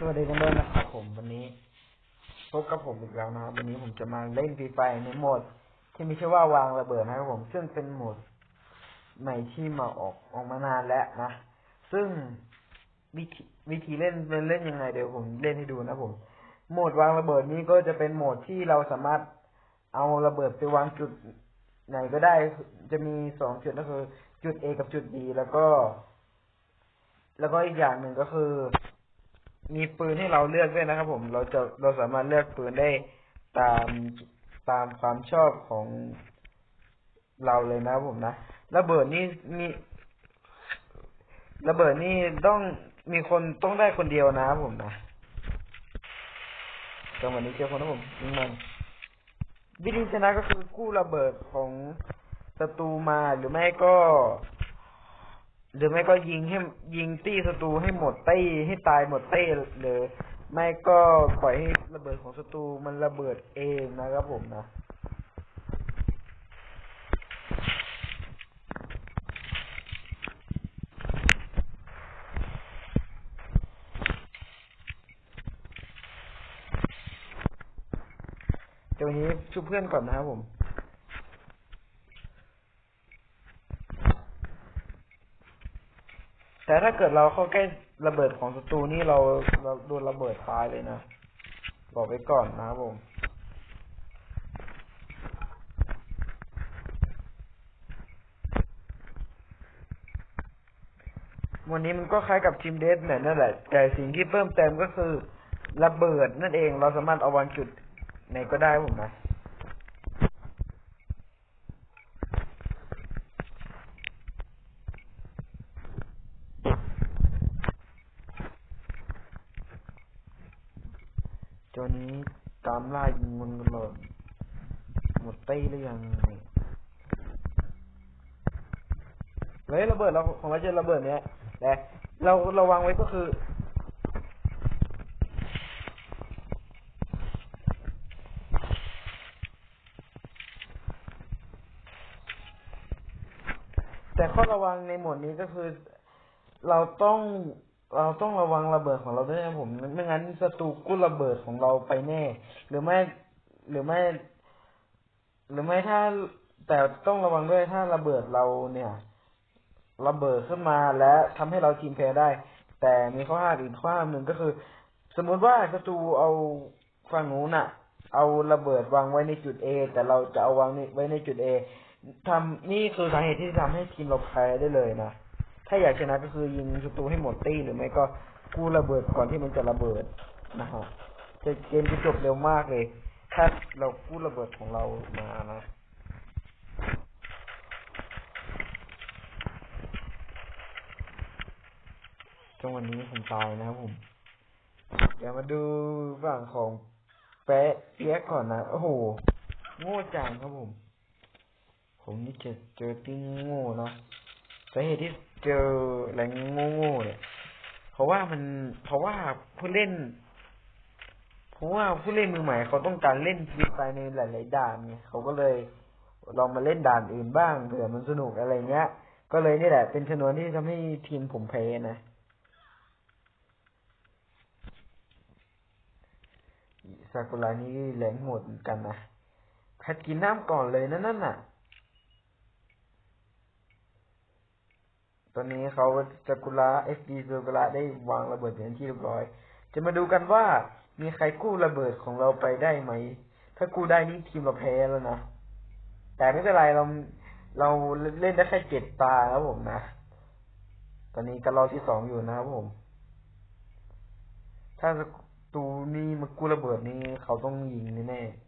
สวัสดีกันด้วยนะครับผมวันนี้พบกับผมอีกแล้วนะครับวันนี้ผมจะมาเล่นฟรีไฟในโหมด ที่มีชื่อว่าวางระเบิดนะครับผมซึ่งเป็นโหมดใหม่ที่มาออกออกมานานแล้วนะ ซึ่งวิธีวิธีเล่นเป็นเล่นยังไงเดี๋ยวผมเล่นให้ดูนะผม โหมดวางระเบิดนี้ก็จะเป็นโหมดที่เราสามารถเอาระเบิดไปวางจุดไหนก็ได้จะมีสองจุดก็คือ จุด A กับจุด B แล้วก็ แล้วก็อีกอย่างหนึ่งก็คือ มีปืนให้เราเลือกด้วยนะครับ ผมเราจะเราสามารถเลือกปืนได้ตามตามความชอบของเราเลยนะครับผมนะระเบิดนี่มีระเบิดนี่ต้องมีคนต้องได้คนเดียวนะครับผมนะจังหวะนี้เจอคนนะผมยิงมันวิธีชนะก็คือกู้ระเบิดของศัตรูมาหรือไม่ก็ หรือไม่ก็ยิงให้ยิงตี้ศัตรูให้หมดตี้ให้ตายหมดเต้หรือไม่ก็ปล่อยให้ระเบิดของศัตรูมันระเบิดเองนะครับผมนะเดี๋ยวนนี้ช่วยเพื่อนก่อนนะครับผม แต่ถ้าเกิดเราเข้าใกล้ระเบิดของศัตรูนี่เราเราโดนระเบิดตายเลยนะ บอกไว้ก่อนนะครับผมวันนี้มันก็คล้ายกับทีมเดสแมทนั่นแหละ แต่สิ่งที่เพิ่มเติมก็คือ ระเบิดนั่นเองเราสามารถเอาวางจุดไหนก็ได้ผมนะ ตัวนี้ตามล่ายิงมันกันเลย หมดตี้หรือยังนี่เฮ้ยระเบิดเราของเราจอระเบิดเนี้ยแต่เราเราวางไว้ก็คือ แต่ข้อระวังในหมวดนี้ก็คือ เราต้องเราต้องระวังระเบิดของเราด้วยนะผม ไม่งั้นศัตรูกู้ระเบิดของเราไปแน่ หรือไม่ หรือไม่ หรือไม่ถ้าแต่ต้องระวังด้วยถ้าระเบิดเราเนี่ย ระเบิดขึ้นมาและทำให้เราทีมแพ้ได้ แต่มีข้อห้ามอีกข้อห้ามหนึ่งก็คือ สมมุติว่าศัตรูเอาฝั่งนู้นน่ะ เอาระเบิดวางไว้ในจุด A แต่เราจะเอาวางไว้ในจุด A ทำนี่คือสาเหตุที่ทำให้ทีมเราแพ้ได้เลยนะถ้าอยากชนะก็คือยิงศัตรูให้หมดตี้หรือไม่ก็กู้ระเบิดก่อนที่มันจะระเบิดนะฮะจะเกมจะจบเร็วมากเลย ถ้าเรากู้ระเบิดของเรามานะจังวันนี้ผมตายนะครับผมเดี๋ยวมาดูฝั่งของแปะเปียกก่อนนะ โอ้โห โง่จังครับผม ผมนี่เจอเจอติ้งโง่เนาะสาเหตุที่เจอแรงโง่โง่ๆเนี่ย เพราะว่ามัน เพราะว่าผู้เล่น เพราะว่าผู้เล่นมือใหม่เขาต้องการเล่นฟรีไฟในหลาย ๆ ด่านไงเขาก็เลยลองมาเล่นด่านอื่นบ้างเผื่อมันสนุกอะไรเงี้ย ก็เลยนี่แหละ เป็นชนวนที่ทำให้ทีมผมแพ้นะซากุระนี่แรงโหดเหมือนกันนะแพทกินน้ำก่อนเลยนั่นนั่นน่ะ ตอนนี้เขาซากุระเอฟดีซากุระได้วางระเบิดเป็นที่เรียบร้อย จะมาดูกันว่ามีใครกู้ระเบิดของเราไปได้ไหม ถ้ากู้ได้นี่ทีมเราแพ้แล้วนะ แต่ไม่เป็นไรเราเราเล่นได้แค่เจ็ดตาแล้วผมนะ ตอนนี้กันรอที่สองอยู่นะครับผม ถ้าศัตรูนี่มากู้ระเบิดนี่เขาต้องยิงแน่ๆ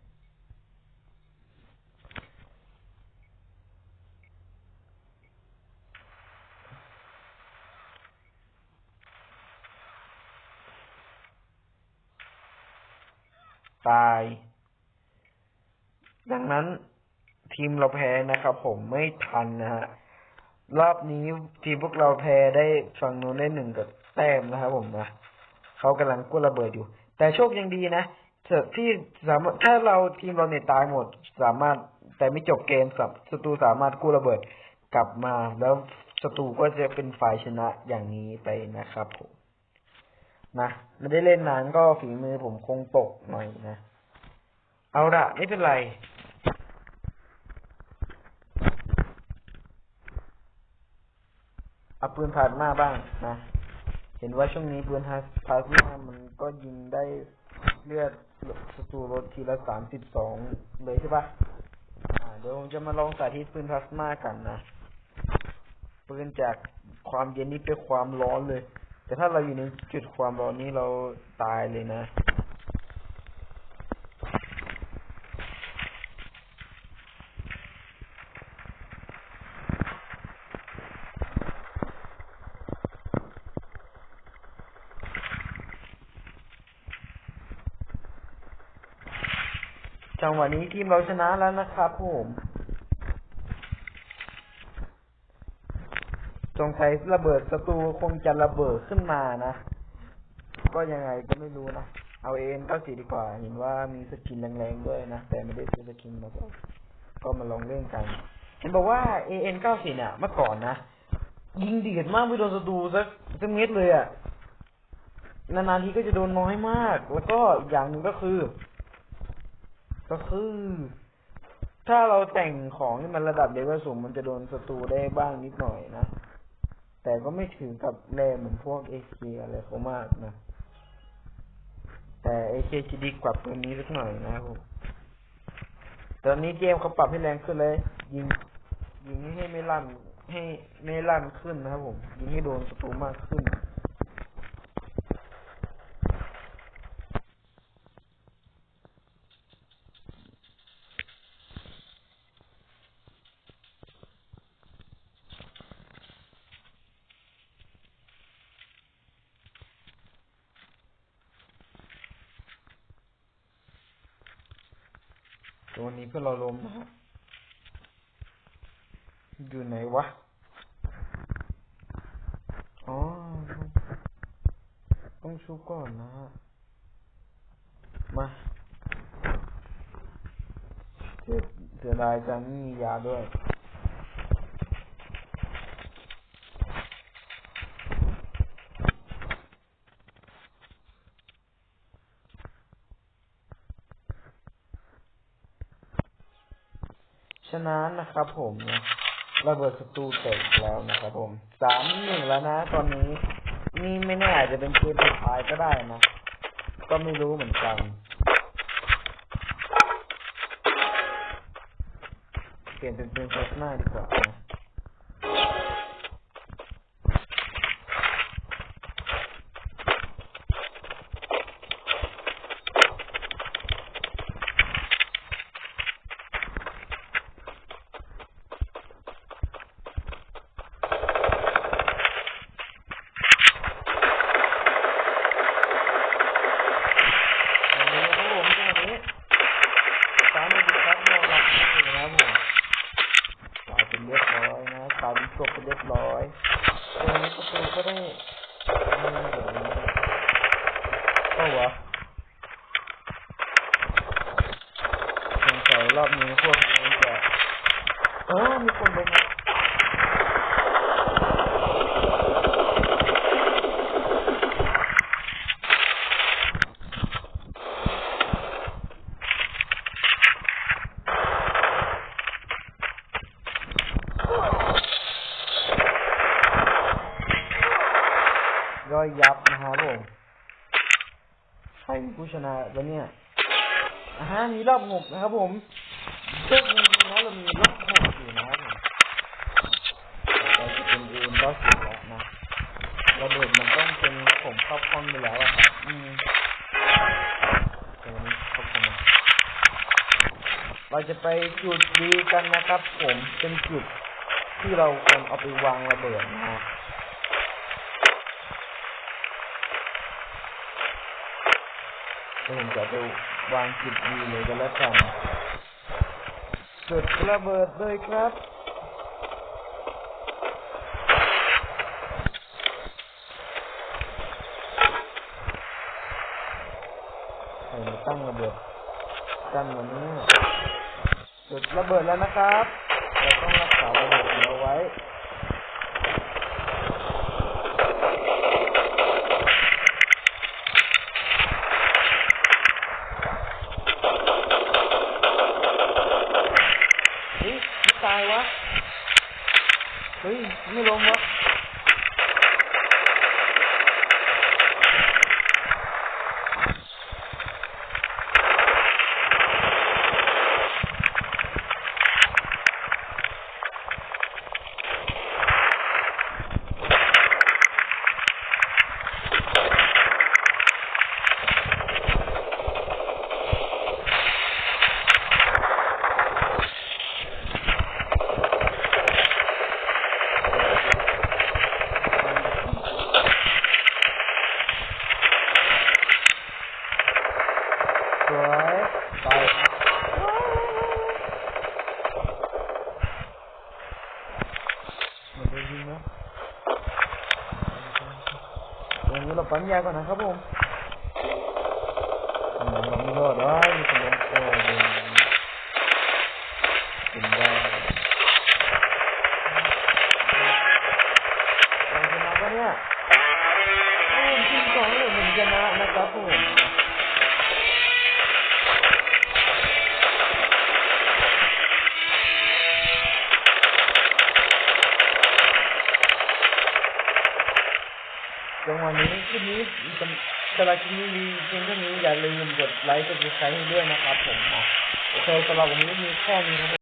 ตาย ดังนั้นทีมเราแพ้นะครับผมไม่ทันนะฮะรอบนี้ทีมพวกเราแพ้ได้ฝั่งนู้นได้หนึ่งกับแต้มนะครับผมนะเขากำลังกู้ระเบิดอยู่ แต่โชคยังดีนะเถอะที่สามารถถ้าเราทีมเราเนี่ยตายหมด สามารถแต่ไม่จบเกมสับศัตรูสามารถกู้ระเบิดกลับมา แล้วศัตรูก็จะเป็นฝ่ายชนะอย่างนี้ไปนะครับผม นะไม่ได้เล่นนานก็ฝีมือผมคงตกหน่อยนะ เอาละไม่เป็นไร เอาปืนพลาสมาบ้างนะ เห็นว่าช่วงนี้ปืนพาสมามันก็ยิงได้เลือดศัตรูลดทีละสามสิบสองเลยใช่ปะอ่าเดี๋ยวผมจะมาลองสาธิตปืนพลาสมากันนะ ปืนจากความเย็นนี่เป็นความร้อนเลย แต่ถ้าเราอยู่ในจุดความร้อนนี้เราตายเลยนะ จังหวะนี้ทีมเราชนะแล้วนะครับผม จงใช้ระเบิดศัตรูคงจะระเบิดขึ้นมานะ ก็ยังไงก็ไม่รู้นะ เอาเอ็นเก้าสี่ดีกว่า เห็นว่ามีสกินแรงๆด้วยนะ แต่ไม่ได้ซื้อสกินมาก็ก็มาลองเล่นกัน เห็นบอกว่า AN เก้าสี่เนี่ยเมื่อก่อนนะ ยิงเดีดมากไม่โดนศัตรูสักสักเม็ดเลยอะ่ะนานๆทีก็จะโดนน้อยมาก แล้วก็อีกอย่างหนึ่งก็คือ ก็คือ ถ้าเราแต่งของที่มันระดับเลเวลสูงมันจะโดนศัตรูได้บ้างนิดหน่อยนะ แต่ก็ไม่ถึงกับแรงเหมือนพวกเอเคอะไรเขามากนะ แต่เอเคจะดีกว่าตัวนี้สักหน่อยนะครับผมตอนนี้เกมเขาปรับให้แรงขึ้นเลย ยิง ยิงให้ไม่ลั่นให้ไม่ลั่นขึ้นนะครับผม ยิงให้โดนศัตรูมากขึ้น ตัวนี้เพื่อนเราล้มนะฮะอยู่ไหนวะ อ๋อ ต้องชุบก่อนนะฮะ มาเสียเสียดายจังไม่มียาด้วย ฉะ นั้นนะครับผมนะระเบิดศัตรูเตกแล้วนะครับผมสามหนึ่งแล้วนะ ตอนนี้นี่ไม่แน่อาจจะเป็นเกมสุดท้ายก็ได้นะ ก็ไม่รู้เหมือนกันเปลี่ยนเป็นปืนโฆษณาดีกว่านะเอาเลยนะครับผมจังหวะนี้สามหนึ่งครับมองหลักอยู่นะครับผมกลายเป็นเรียบร้อยนะกลายเป็น จบเป็นเรียบร้อยตรงนี้ประตูก็ได้อืมเดี๋ยวนี้ก็วะสงสัยรอบนี้พวกนี้จะเออมีคนไปนะย่อยยับนะครับผมใครเปะวะเนี่ยอ่าฮะมีรอบหกนะครับ ผมเช็คจริงๆนะเรามีรอบหกอยู่นะครับผมแต่จะเป็นเอ็นรอบสิบแล้วนะระเบิดมันต้องเป็นผมเข้าคล่องไปแล้วอะครับอืมตัวนี้เขาคล่องเราจะไปจุดดีกันนะครับ ผมเป็นจุดที่เราควรเอาไปวางระเบิดนะฮะ ผมจะไปวางจุดดีเลยก็แล้วกัน จุดระเบิดเลยครับใครมาตั้งระเบิดกันวันนี้จุดระเบิดแล้วนะครับ เราต้องรักษาระเบิดขอาไว้ 你聋吗 ยาก่อนนะครับผมอืมเราไม่รอดแล้วมีคนล้มโอ้ยเป็นได้เราชนะปะเนี่ยโอ้ยทีมสองเลยเหมือนชนะนะครับผม สำหรับคลิปนี้มีเพียงเท่านี้อย่าลืมกดไลค์กดติดตามให้ด้วยนะครับผมโอเคสำหรับวันนี้มีแค่นี้ครับ